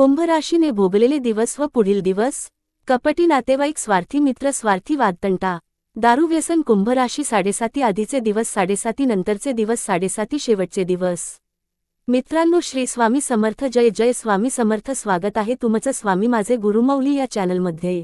कुंभराशीने भोगलेले दिवस व पुढील दिवस कपटी नातेवाईक स्वार्थी मित्र स्वार्थी वादतंटा. दारू व्यसन कुंभराशी साडेसाती आधीचे दिवस साडेसाती नंतरचे दिवस साडेसाती शेवटचे दिवस. मित्रांनो श्री स्वामी समर्थ जय जय स्वामी समर्थ स्वागत आहे तुमचं स्वामी माझे गुरुमौली या चॅनलमध्ये.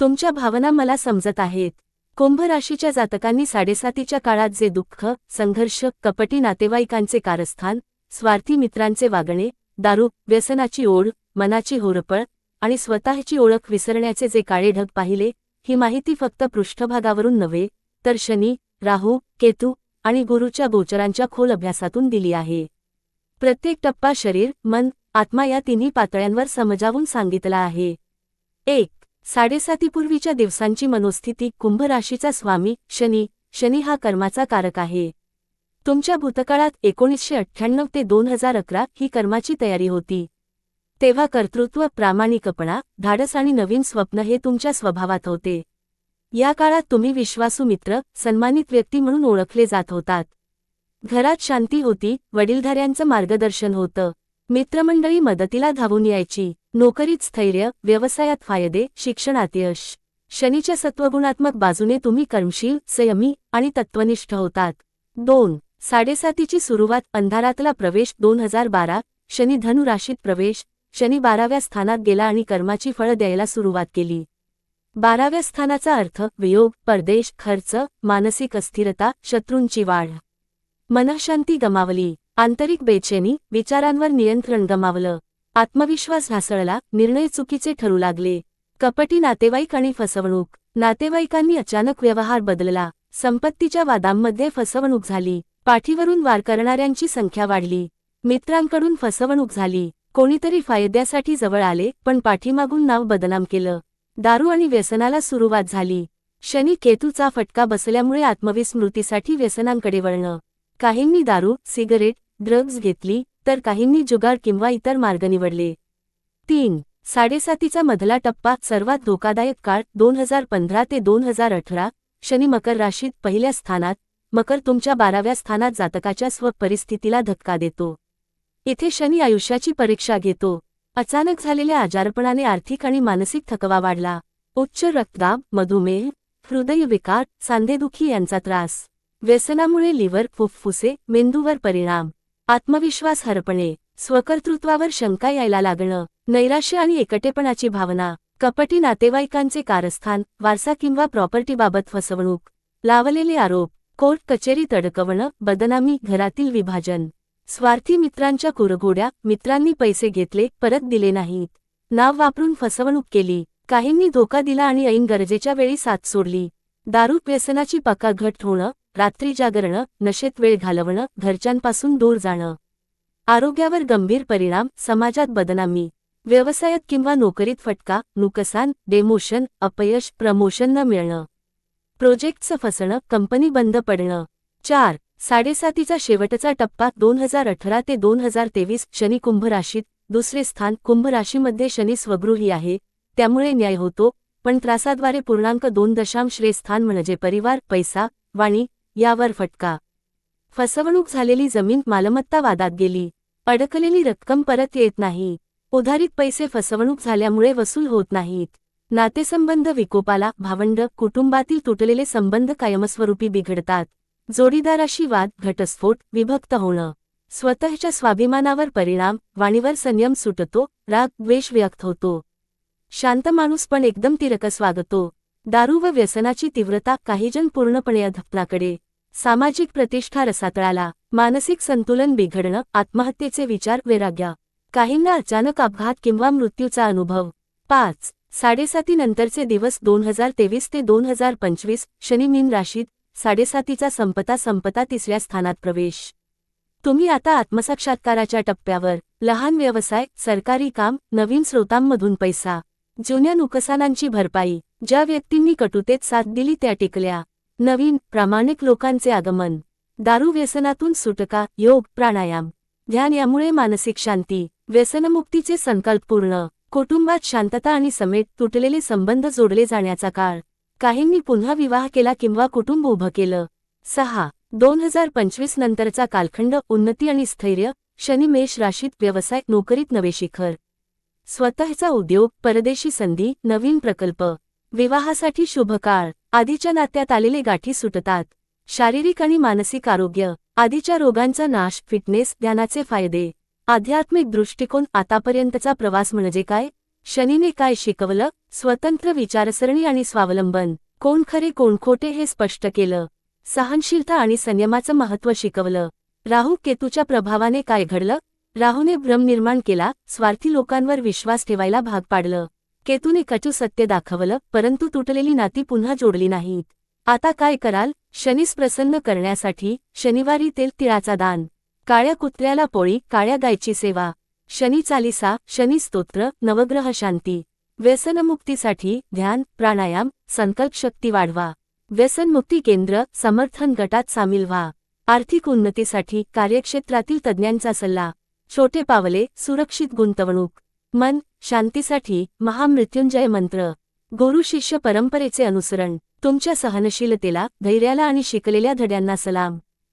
तुमच्या भावना मला समजत आहेत. कुंभ राशीच्या जातकांनी साडेसातीच्या काळात जे दुःख संघर्ष कपटी नातेवाईकांचे कारस्थान स्वार्थी मित्रांचे वागणे दारू व्यसनाची ओढ मनाची होरपळ आणि स्वतःची ओळख विसरण्याचे जे काळे ढग पाहिले ही माहिती फक्त पृष्ठभागावरून नव्हे तर शनी राहू केतू आणि गुरुच्या गोचरांच्या खोल अभ्यासातून दिली आहे. प्रत्येक टप्पा शरीर मन आत्मा या तिन्ही पातळ्यांवर समजावून सांगितला आहे. एक साडेसातीपूर्वीच्या दिवसांची मनोस्थिती कुंभ राशीचा स्वामी शनी शनी हा कर्माचा कारक आहे. तुमच्या भूतकाळात एकोणीसशे अठ्ठ्याण्णव ते दोन हजार अकरा ही कर्माची तयारी होती. तेव्हा कर्तृत्व प्रामाणिकपणा धाडस आणि नवीन स्वप्न हे तुमच्या स्वभावात होते. या काळात तुम्ही विश्वासू मित्र सन्मानित व्यक्ती म्हणून ओळखले जात होतात. घरात शांती होती वडीलधाऱ्यांचं मार्गदर्शन होतं. मित्रमंडळी मदतीला धावून यायची. नोकरीत स्थैर्य व्यवसायात फायदे शिक्षणात यश. शनीच्या सत्वगुणात्मक बाजूने तुम्ही कर्मशील संयमी आणि तत्वनिष्ठ होतात. दोन साडेसातीची सुरुवात अंधारातला प्रवेश दोन हजार बारा शनी धनुराशीत प्रवेश शनी बाराव्या स्थानात गेला आणि कर्माची फळं द्यायला सुरुवात केली. बाराव्या स्थानाचा अर्थ वियोग परदेश खर्च मानसिक अस्थिरता शत्रूंची वाढ. मनःशांती गमावली. आंतरिक बेचैनी विचारांवर नियंत्रण गमावलं. आत्मविश्वास ढासळला निर्णय चुकीचे ठरू लागले. कपटी नातेवाईक आणि फसवणूक. नातेवाईकांनी अचानक व्यवहार बदलला. संपत्तीच्या वादांमध्ये फसवणूक झाली. पाठीवरून वार करणाऱ्यांची संख्या वाढली. मित्रांकडून फसवणूक झाली. कोणीतरी फायद्यासाठी जवळ आले पण पाठीमागून नाव बदनाम केलं. दारू आणि व्यसनाला सुरुवात झाली. शनी केतूचा फटका बसल्यामुळे आत्मविस्मृतीसाठी व्यसनांकडे वळणं. काहींनी दारू सिगरेट ड्रग्ज घेतली तर काहींनी जुगार किंवा इतर मार्ग निवडले. तीन. साडेसातीचा मधला टप्पा सर्वात धोकादायक काळ दोन हजार पंधरा ते दोन हजार अठरा शनी मकर राशीत पहिल्या स्थानात मकर तुमच्या बाराव्या स्थानात जातकाच्या स्वपरिस्थितीला धक्का देतो. इथे शनी आयुष्याची परीक्षा घेतो. अचानक झालेल्या आजारपणाने आर्थिक आणि मानसिक थकवा वाढला. उच्च रक्तदाब मधुमेह हृदयविकार सांधेदुखी यांचा त्रास. व्यसनामुळे लिव्हर फुफ्फुसे मेंदूवर परिणाम. आत्मविश्वास हरपणे. स्वकर्तृत्वावर शंका यायला लागणं. नैराश्य आणि एकटेपणाची भावना. कपटी नातेवाईकांचे कारस्थान वारसा किंवा प्रॉपर्टीबाबत फसवणूक. लावलेले आरोप. कोर्ट कचेरीत अडकवणं बदनामी घरातील विभाजन. स्वार्थी मित्रांच्या कुरघोड्या मित्रांनी पैसे घेतले परत दिले नाहीत. नाव वापरून फसवणूक केली. काहींनी धोका दिला आणि ऐन गरजेच्या वेळी साथ सोडली. दारू व्यसनाची पकाघट होणं रात्री जागरणं नशेत वेळ घालवणं घरच्यांपासून दूर जाणं. आरोग्यावर गंभीर परिणाम समाजात बदनामी. व्यवसायात किंवा नोकरीत फटका नुकसान डेमोशन अपयश प्रमोशन न मिळणं. प्रोजेक्टचं फसणं कंपनी बंद पडणं. चार साडेसातीचा शेवटचा टप्पा दोन हजार अठरा ते दोन हजार तेवीस शनी कुंभ राशीत दुसरे स्थान कुंभ राशीमध्ये शनी स्वगृही आहे. त्यामुळे न्याय होतो पण त्रासाद्वारे पूर्णांक दोन दशांश स्थान म्हणजे परिवार पैसा वाणी यावर फटका. फसवणूक झालेली जमीन मालमत्ता वादात गेली. अडकलेली रक्कम परत येत नाही. उधारीत पैसे फसवणूक झाल्यामुळे वसूल होत नाहीत. नातेसंबंध विकोपाला भावंड कुटुंबातील तुटलेले संबंध कायमस्वरूपी बिघडतात. जोडीदाराशी वाद घटस्फोट विभक्त होणं. स्वतःच्या स्वाभिमानावर परिणाम वाणीवर संयम सुटतो राग द्वेष व्यक्त होतो. शांत माणूस पण एकदम तिरकस वागतो दारू व व्यसनाची तीव्रता काहीजण पूर्णपणे अधपणाकडे सामाजिक प्रतिष्ठा रसातळाला. मानसिक संतुलन बिघडणं आत्महत्येचे विचार वैराग्य. काहींना अचानक अपघात किंवा मृत्यूचा अनुभव. पाच साडेसाती नंतरचे दिवस दोन हजार तेवीस ते दोन हजार पंचवीस शनी मीन राशीत साडेसातीचा संपता संपता तिसऱ्या स्थानात प्रवेश. तुम्ही आता आत्मसाक्षात्काराच्या टप्प्यावर लहान व्यवसाय सरकारी काम नवीन स्रोतांमधून पैसा जुन्या नुकसानांची भरपाई ज्या व्यक्तींनी कटुतेत साथ दिली त्या टिकल्या. नवीन प्रामाणिक लोकांचे आगमन दारू व्यसनातून सुटका योग प्राणायाम ध्यान यामुळे मानसिक शांती व्यसनमुक्तीचे संकल्प पूर्ण. कुटुंबात शांतता आणि समेट तुटलेले संबंध जोडले जाण्याचा काळ. काहींनी पुन्हा विवाह केला किंवा कुटुंब उभं केलं. सहा. दोन हजार पंचवीस नंतरचा कालखंड उन्नती आणि स्थैर्य शनी मेष राशीत व्यवसाय नोकरीत नवे शिखर. स्वतःचा उद्योग परदेशी संधी नवीन प्रकल्प. विवाहासाठी शुभ काळ. आधीच्या नात्यात आलेले गाठी सुटतात. शारीरिक आणि मानसिक आरोग्य. आधीच्या रोगांचा नाश फिटनेस ध्यानाचे फायदे. आध्यात्मिक दृष्टिकोन आतापर्यंतचा प्रवास म्हणजे काय? शनीने काय शिकवलं? स्वतंत्र विचारसरणी आणि स्वावलंबन. कोण खरे कोण खोटे हे स्पष्ट केलं. सहनशीलता आणि संयमाचं महत्त्व शिकवलं. राहू केतूच्या प्रभावाने काय घडलं? राहूने भ्रम निर्माण केला स्वार्थी लोकांवर विश्वास ठेवायला भाग पाडलं. केतूने कचू सत्य दाखवलं परंतु तुटलेली नाती पुन्हा जोडली नाहीत. आता काय कराल? शनीस प्रसन्न करण्यासाठी शनिवारी तेल तिळाचा दान. काळ्या कुत्र्याला पोळी काळ्या गायची सेवा. शनी चालिसा शनी स्तोत्र नवग्रह शांती. व्यसनमुक्तीसाठी ध्यान प्राणायाम संकल्प शक्ती वाढवा. व्यसनमुक्ती केंद्र समर्थन गटात सामील व्हा. आर्थिक उन्नतीसाठी कार्यक्षेत्रातील तज्ज्ञांचा सल्ला. छोटे पावले सुरक्षित गुंतवणूक. मन शांतीसाठी महामृत्युंजय मंत्र. गुरु शिष्य परंपरेचे अनुसरण. तुमच्या सहनशीलतेला धैर्याला आणि शिकलेल्या धड्यांना सलाम.